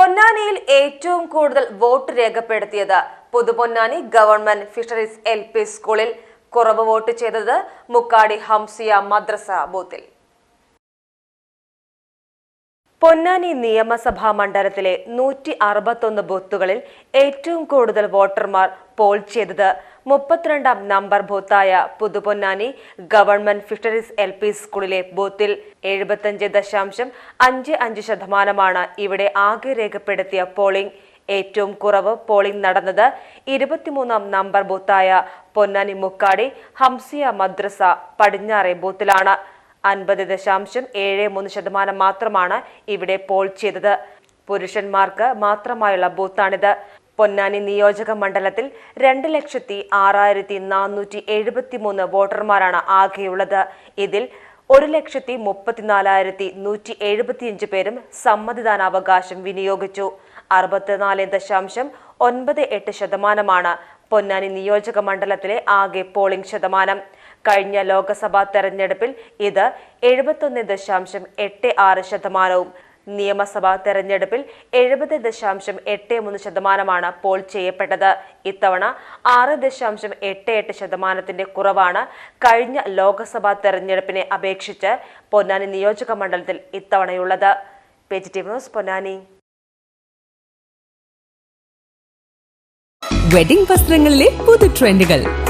പൊന്നാനിയിൽ ഏറ്റവും കൂടുതൽ വോട്ട് രേഖപ്പെടുത്തിയത് Puthuponnani government fisheries L P സ്കൂളിൽ. കുറവ് വോട്ട് ചെയ്തത് മുക്കാടി ഹംസിയ മദ്രസ ബൂത്തിൽ. പൊന്നാനി നിയമസഭാ മണ്ഡലത്തിലെ നൂറ്റി അറുപത്തൊന്ന് ബൂത്തുകളിൽ ഏറ്റവും കൂടുതൽ വോട്ടർമാർ പോൾ ചെയ്തത് മുപ്പത്തിരണ്ടാം number ബൂത്തായ Puthuponnani government fisheries L P സ്കൂളിലെ ബൂത്തിൽ എഴുപത്തഞ്ച് ദശാംശം അഞ്ച് അഞ്ച് ശതമാനമാണ് ഇവിടെ ആകെ രേഖപ്പെടുത്തിയ പോളിംഗ്. ഏറ്റവും കുറവ് പോളിംഗ് നടന്നത് ഇരുപത്തിമൂന്നാം നമ്പർ ബൂത്തായ പൊന്നാനി മുക്കാടി ഹംസിയ മദ്രസ പടിഞ്ഞാറെ ബൂത്തിലാണ്. അൻപത് ദശാംശം ഏഴ് മൂന്ന് ശതമാനം മാത്രമാണ് ഇവിടെ പോൾ ചെയ്തത്. പുരുഷന്മാർക്ക് മാത്രമായുള്ള ബൂത്താണിത്. പൊന്നാനി നിയോജക മണ്ഡലത്തിൽ രണ്ട് ലക്ഷത്തി ആറായിരത്തി നാനൂറ്റി എഴുപത്തി മൂന്ന് വോട്ടർമാരാണ് ആകെയുള്ളത്. ഇതിൽ ഒരു ലക്ഷത്തി മുപ്പത്തിനാലായിരത്തി നൂറ്റി എഴുപത്തിയഞ്ച് പേരും സമ്മതിദാനാവകാശം വിനിയോഗിച്ചു. അറുപത്തിനാല് ദശാംശം ഒൻപത് എട്ട് ശതമാനമാണ് പൊന്നാനി നിയോജക മണ്ഡലത്തിലെ ആകെ പോളിംഗ് ശതമാനം. കഴിഞ്ഞ ലോക്സഭാ തെരഞ്ഞെടുപ്പിൽ ഇത് എഴുപത്തൊന്ന് ദശാംശം എട്ട് ആറ് ശതമാനവും. നിയമസഭാ തെരഞ്ഞെടുപ്പിൽ എഴുപത് ദശാംശം എട്ട് മൂന്ന് ശതമാനമാണ് പോൾ ചെയ്യപ്പെട്ടത്. ഇത്തവണ ആറ് ദശാംശം എട്ട് എട്ട് ശതമാനത്തിന്റെ കുറവാണ് കഴിഞ്ഞ ലോക്സഭാ തെരഞ്ഞെടുപ്പിനെ അപേക്ഷിച്ച് പൊന്നാനി നിയോജക മണ്ഡലത്തിൽ ഇത്തവണയുള്ളത്. ന്യൂസ് പൊന്നാനി. വെഡിംഗ് വസ്ത്രങ്ങളിലെ പുതു ട്രെൻഡുകൾ.